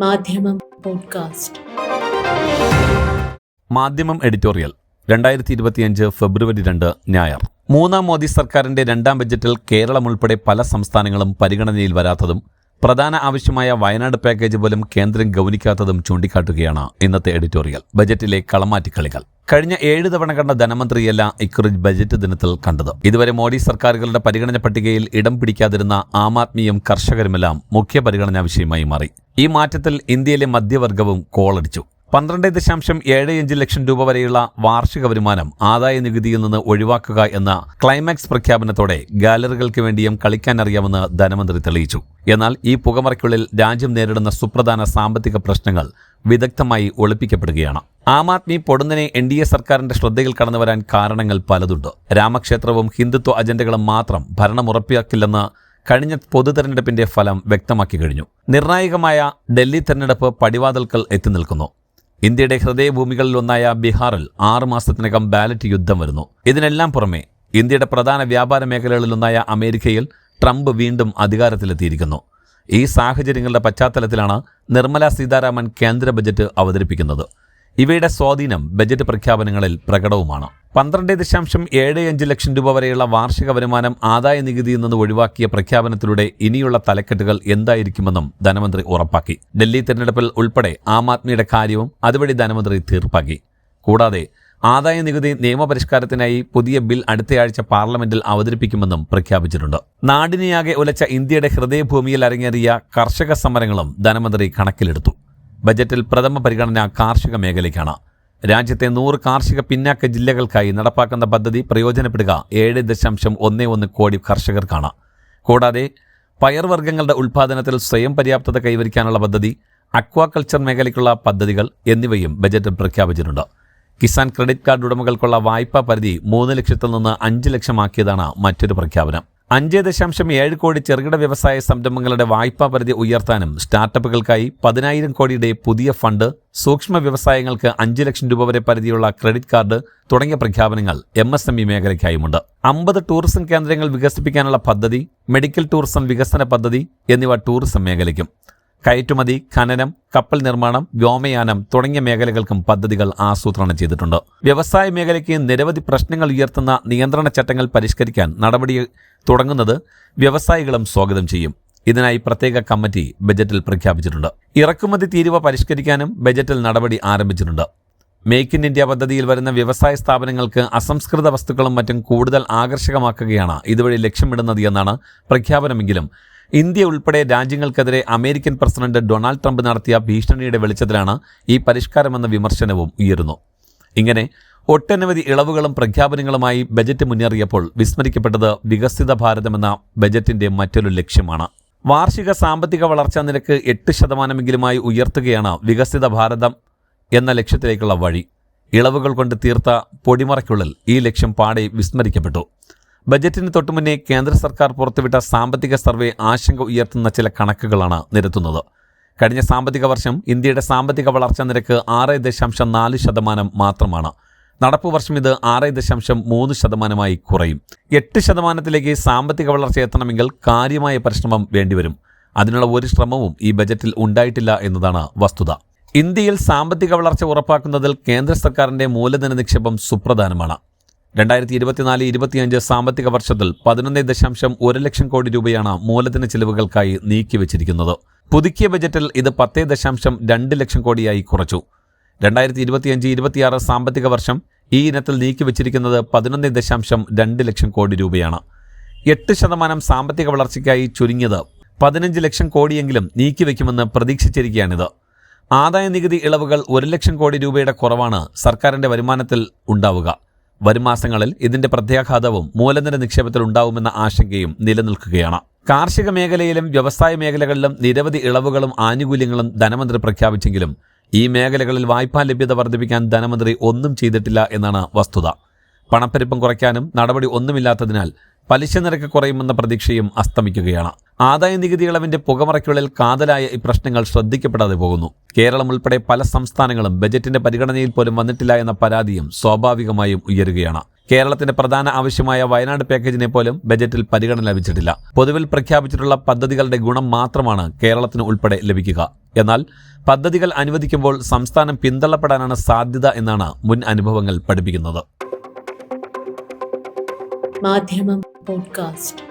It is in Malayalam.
മാധ്യമം പോഡ്കാസ്റ്റ്. മാധ്യമം എഡിറ്റോറിയൽ രണ്ടായിരത്തി ഇരുപത്തിയഞ്ച് ഫെബ്രുവരി രണ്ട് ഞായർ. മൂന്നാം മോദി സർക്കാരിന്റെ രണ്ടാം ബജറ്റിൽ കേരളം ഉൾപ്പെടെ പല സംസ്ഥാനങ്ങളും പരിഗണനയിൽ വരാത്തതും പ്രധാന ആവശ്യമായ വയനാട് പാക്കേജ് പോലും കേന്ദ്രം ഗൗനിക്കാത്തതും ചൂണ്ടിക്കാട്ടുകയാണ് ഇന്നത്തെ എഡിറ്റോറിയൽ ബജറ്റിലെ കളമാറ്റിക്കളികൾ. കഴിഞ്ഞ ഏഴ് തവണ കണ്ട ധനമന്ത്രിയല്ല ഇക്കുറി ബജറ്റ് ദിനത്തിൽ കണ്ടത്. ഇതുവരെ മോഡി സർക്കാരുകളുടെ പരിഗണന പട്ടികയിൽ ഇടം പിടിക്കാതിരുന്ന ആം ആദ്മിയും കർഷകരുമെല്ലാം മുഖ്യ പരിഗണനാ വിഷയമായി മാറി. ഈ മാറ്റത്തിൽ ഇന്ത്യയിലെ മധ്യവർഗവും കോളടിച്ചു. പന്ത്രണ്ട് ദശാംശം ഏഴ് അഞ്ച് ലക്ഷം രൂപ വരെയുള്ള വാർഷിക വരുമാനം ആദായ നികുതിയിൽ നിന്ന് ഒഴിവാക്കുക എന്ന ക്ലൈമാക്സ് പ്രഖ്യാപനത്തോടെ ഗാലറികൾക്ക് വേണ്ടിയും കളിക്കാനറിയാമെന്ന് ധനമന്ത്രി തെളിയിച്ചു. എന്നാൽ ഈ പുകമറയ്ക്കുള്ളിൽ രാജ്യം നേരിടുന്ന സുപ്രധാന സാമ്പത്തിക പ്രശ്നങ്ങൾ വിദഗ്ധമായി ഒളിപ്പിക്കപ്പെടുകയാണ്. ആം ആദ്മി പൊടുന്നനെ എൻ ഡി എ സർക്കാരിന്റെ ശ്രദ്ധയിൽ കടന്നുവരാൻ കാരണങ്ങൾ പലതുണ്ട്. രാമക്ഷേത്രവും ഹിന്ദുത്വ അജണ്ടകളും മാത്രം ഭരണം ഉറപ്പിയാക്കില്ലെന്ന് കഴിഞ്ഞ പൊതു തെരഞ്ഞെടുപ്പിന്റെ ഫലം വ്യക്തമാക്കി കഴിഞ്ഞു. നിർണായകമായ ഡൽഹി തെരഞ്ഞെടുപ്പ് പടിവാതിൽക്കൽ എത്തി നിൽക്കുന്നു. ഇന്ത്യയുടെ ഹൃദയഭൂമികളിലൊന്നായ ബീഹാറിൽ ആറ് മാസത്തിനകം ബാലറ്റ് യുദ്ധം വരുന്നു. ഇതിനെല്ലാം പുറമെ ഇന്ത്യയുടെ പ്രധാന വ്യാപാര മേഖലകളിലൊന്നായ അമേരിക്കയിൽ ട്രംപ് വീണ്ടും അധികാരത്തിലെത്തിയിരിക്കുന്നു. ഈ സാഹചര്യങ്ങളുടെ പശ്ചാത്തലത്തിലാണ് നിർമ്മല സീതാരാമൻ കേന്ദ്ര ബജറ്റ് അവതരിപ്പിക്കുന്നത്. ഇവയുടെ സ്വാധീനം ബജറ്റ് പ്രഖ്യാപനങ്ങളിൽ പ്രകടവുമാണ്. പന്ത്രണ്ട് ദശാംശം ഏഴ് അഞ്ച് ലക്ഷം രൂപ വരെയുള്ള വാർഷിക വരുമാനം ആദായ നികുതിയിൽ നിന്ന് ഒഴിവാക്കിയ പ്രഖ്യാപനത്തിലൂടെ ഇനിയുള്ള തലക്കെട്ടുകൾ എന്തായിരിക്കുമെന്നും ധനമന്ത്രി ഉറപ്പാക്കി. ഡൽഹി തെരഞ്ഞെടുപ്പിൽ ഉൾപ്പെടെ ആം ആദ്മിയുടെ കാര്യവും അതുവഴി ധനമന്ത്രി തീർപ്പാക്കി. കൂടാതെ ആദായ നികുതി നിയമപരിഷ്കാരത്തിനായി പുതിയ ബിൽ അടുത്തയാഴ്ച പാർലമെന്റിൽ അവതരിപ്പിക്കുമെന്നും പ്രഖ്യാപിച്ചിട്ടുണ്ട്. നാടിനെയാകെ ഉലച്ച ഇന്ത്യയുടെ ഹൃദയഭൂമിയിൽ അരങ്ങേറിയ കർഷക സമരങ്ങളും ധനമന്ത്രി കണക്കിലെടുത്തു. ബജറ്റിൽ പ്രഥമ പരിഗണന കാർഷിക മേഖലയ്ക്കാണ്. രാജ്യത്തെ നൂറ് കാർഷിക പിന്നാക്ക ജില്ലകൾക്കായി നടപ്പാക്കുന്ന പദ്ധതി പ്രയോജനപ്പെടുക ഏഴ് ദശാംശം ഒന്ന് ഒന്ന് കോടി കർഷകർക്കാണ്. കൂടാതെ പയർവർഗങ്ങളുടെ ഉൽപ്പാദനത്തിൽ സ്വയം പര്യാപ്തത കൈവരിക്കാനുള്ള പദ്ധതി അക്വാകൾച്ചർ മേഖലയ്ക്കുള്ള പദ്ധതികൾ എന്നിവയും ബജറ്റിൽ പ്രഖ്യാപിച്ചിട്ടുണ്ട്. കിസാൻ ക്രെഡിറ്റ് കാർഡ് ഉടമകൾക്കുള്ള വായ്പാ പരിധി മൂന്ന് ലക്ഷത്തിൽ നിന്ന് അഞ്ച് ലക്ഷമാക്കിയതാണ് മറ്റൊരു പ്രഖ്യാപനം. അഞ്ച് ദശാംശം ഏഴ് കോടി ചെറുകിട വ്യവസായ സംരംഭങ്ങളുടെ വായ്പാ പരിധി ഉയർത്താനും സ്റ്റാർട്ടപ്പുകൾക്കായി പതിനായിരം കോടിയുടെ പുതിയ ഫണ്ട് സൂക്ഷ്മ വ്യവസായങ്ങൾക്ക് അഞ്ച് ലക്ഷം രൂപ വരെ പരിധിയുള്ള ക്രെഡിറ്റ് കാർഡ് തുടങ്ങിയ പ്രഖ്യാപനങ്ങൾ എം എസ് എം ഇ മേഖലയ്ക്കായുമുണ്ട്. അമ്പത് ടൂറിസം കേന്ദ്രങ്ങൾ വികസിപ്പിക്കാനുള്ള പദ്ധതി മെഡിക്കൽ ടൂറിസം വികസന പദ്ധതി എന്നിവ ടൂറിസം മേഖലയ്ക്കും. കയറ്റുമതി ഖനനം കപ്പൽ നിർമ്മാണം വ്യോമയാനം തുടങ്ങിയ മേഖലകൾക്കും പദ്ധതികൾ ആസൂത്രണം ചെയ്തിട്ടുണ്ട്. വ്യവസായ മേഖലയ്ക്ക് നിരവധി പ്രശ്നങ്ങൾ ഉയർത്തുന്ന നിയന്ത്രണ ചട്ടങ്ങൾ പരിഷ്കരിക്കാൻ നടപടി തുടങ്ങുന്നത് വ്യവസായികളും സ്വാഗതം ചെയ്യും. ഇതിനായി പ്രത്യേക കമ്മിറ്റി ബജറ്റിൽ പ്രഖ്യാപിച്ചിട്ടുണ്ട്. ഇറക്കുമതി തീരുവ പരിഷ്കരിക്കാനും ബജറ്റിൽ നടപടി ആരംഭിച്ചിട്ടുണ്ട്. മേക്ക് ഇൻ ഇന്ത്യ പദ്ധതിയിൽ വരുന്ന വ്യവസായ സ്ഥാപനങ്ങൾക്ക് അസംസ്കൃത വസ്തുക്കളും മറ്റും കൂടുതൽ ആകർഷകമാക്കുകയാണ് ഇതുവഴി ലക്ഷ്യമിടുന്നത് എന്നാണ് പ്രഖ്യാപനമെങ്കിലും ഇന്ത്യ ഉൾപ്പെടെ രാജ്യങ്ങൾക്കെതിരെ അമേരിക്കൻ പ്രസിഡന്റ് ഡൊണാൾഡ് ട്രംപ് നടത്തിയ ഭീഷണിയുടെ വെളിച്ചത്തിലാണ് ഈ പരിഷ്കാരമെന്ന വിമർശനവും ഉയരുന്നു. ഇങ്ങനെ ഒട്ടനവധി ഇളവുകളും പ്രഖ്യാപനങ്ങളുമായി ബജറ്റ് മുന്നേറിയപ്പോൾ വിസ്മരിക്കപ്പെട്ടത് വികസിത ഭാരതമെന്ന ബജറ്റിന്റെ മറ്റൊരു ലക്ഷ്യമാണ്. വാർഷിക സാമ്പത്തിക വളർച്ചാ നിരക്ക് എട്ട് ശതമാനമെങ്കിലുമായി ഉയർത്തുകയാണ് വികസിത ഭാരതം എന്ന ലക്ഷ്യത്തിലേക്കുള്ള വഴി. ഇളവുകൾ കൊണ്ട് തീർത്ത പൊടിമറയ്ക്കുള്ളിൽ ഈ ലക്ഷ്യം പാടെ വിസ്മരിക്കപ്പെട്ടു. ബജറ്റിന് തൊട്ടുമുന്നേ കേന്ദ്ര സർക്കാർ പുറത്തുവിട്ട സാമ്പത്തിക സർവേ ആശങ്ക ഉയർത്തുന്ന ചില കണക്കുകളാണ് നിരത്തുന്നത്. കഴിഞ്ഞ സാമ്പത്തിക വർഷം ഇന്ത്യയുടെ സാമ്പത്തിക വളർച്ചാ നിരക്ക് ആറ് ദശാംശം നാല് ശതമാനം മാത്രമാണ്. നടപ്പ് വർഷം ഇത് ആറ് ദശാംശം മൂന്ന് ശതമാനമായി കുറയും. എട്ട് ശതമാനത്തിലേക്ക് സാമ്പത്തിക വളർച്ച എത്തണമെങ്കിൽ കാര്യമായ പരിശ്രമം വേണ്ടിവരും. അതിനുള്ള ഒരു ശ്രമവും ഈ ബജറ്റിൽ ഉണ്ടായിട്ടില്ല എന്നതാണ് വസ്തുത. ഇന്ത്യയിൽ സാമ്പത്തിക വളർച്ച ഉറപ്പാക്കുന്നതിൽ കേന്ദ്ര സർക്കാരിന്റെ മൂലധന നിക്ഷേപം സുപ്രധാനമാണ്. രണ്ടായിരത്തി ഇരുപത്തിനാല് ഇരുപത്തിയഞ്ച് സാമ്പത്തിക വർഷത്തിൽ പതിനൊന്ന് ദശാംശം ഒരു ലക്ഷം കോടി രൂപയാണ് മൂലധന ചെലവുകൾക്കായി നീക്കിവച്ചിരിക്കുന്നത് പുതുക്കിയ ബജറ്റിൽ ഇത് പത്തേ ദശാംശം രണ്ട് ലക്ഷം കോടിയായി കുറച്ചു. രണ്ടായിരത്തി ഇരുപത്തിയഞ്ച് ഇരുപത്തിയാറ് സാമ്പത്തിക വർഷം ഈ ഇനത്തിൽ നീക്കിവച്ചിരിക്കുന്നത് പതിനൊന്ന് ദശാംശം രണ്ട് ലക്ഷം കോടി രൂപയാണ്. എട്ട് ശതമാനം സാമ്പത്തിക വളർച്ചയ്ക്കായി ചുരുങ്ങിയത് പതിനഞ്ച് ലക്ഷം കോടിയെങ്കിലും നീക്കിവെക്കുമെന്ന് പ്രതീക്ഷിച്ചിരിക്കുകയാണിത്. ആദായ നികുതി ഇളവുകൾ ഒരു ലക്ഷം കോടി രൂപയുടെ കുറവാണ് സർക്കാരിന്റെ വരുമാനത്തിൽ ഉണ്ടാവുക. വരും മാസങ്ങളിൽ ഇതിന്റെ പ്രത്യാഘാതവും മൂലധന നിക്ഷേപത്തിൽ ഉണ്ടാവുമെന്ന ആശങ്കയും നിലനിൽക്കുകയാണ്. കാർഷിക മേഖലയിലും വ്യവസായ മേഖലകളിലും നിരവധി ഇളവുകളും ആനുകൂല്യങ്ങളും ധനമന്ത്രി പ്രഖ്യാപിച്ചെങ്കിലും ഈ മേഖലകളിൽ വായ്പാ ലഭ്യത വർദ്ധിപ്പിക്കാൻ ധനമന്ത്രി ഒന്നും ചെയ്തിട്ടില്ല എന്നാണ് വസ്തുത. പണപ്പെരുപ്പം കുറയ്ക്കാനും നടപടി ഒന്നുമില്ലാത്തതിനാൽ പലിശ നിരക്ക് കുറയുമെന്ന പ്രതീക്ഷയും അസ്തമിക്കുകയാണ്. ആദായ നികുതി ഇളവിന്റെ പുകമറയ്ക്കുള്ളിൽ കാതലായ ഈ പ്രശ്നങ്ങൾ ശ്രദ്ധിക്കപ്പെടാതെ പോകുന്നു. കേരളം ഉൾപ്പെടെ പല സംസ്ഥാനങ്ങളും ബജറ്റിന്റെ പരിഗണനയിൽ പോലും വന്നിട്ടില്ല എന്ന പരാതിയും സ്വാഭാവികമായും ഉയരുകയാണ്. കേരളത്തിന്റെ പ്രധാന ആവശ്യമായ വയനാട് പാക്കേജിനെ പോലും ബജറ്റിൽ പരിഗണന ലഭിച്ചിട്ടില്ല. പൊതുവിൽ പ്രഖ്യാപിച്ചിട്ടുള്ള പദ്ധതികളുടെ ഗുണം മാത്രമാണ് കേരളത്തിന് ഉൾപ്പെടെ ലഭിക്കുക. എന്നാൽ പദ്ധതികൾ അനുവദിക്കുമ്പോൾ സംസ്ഥാനം പിന്തള്ളപ്പെടാനാണ് സാധ്യത എന്നാണ് മുൻ അനുഭവങ്ങൾ പഠിപ്പിക്കുന്നത്. മാധ്യമം പോഡ്കാസ്റ്റ്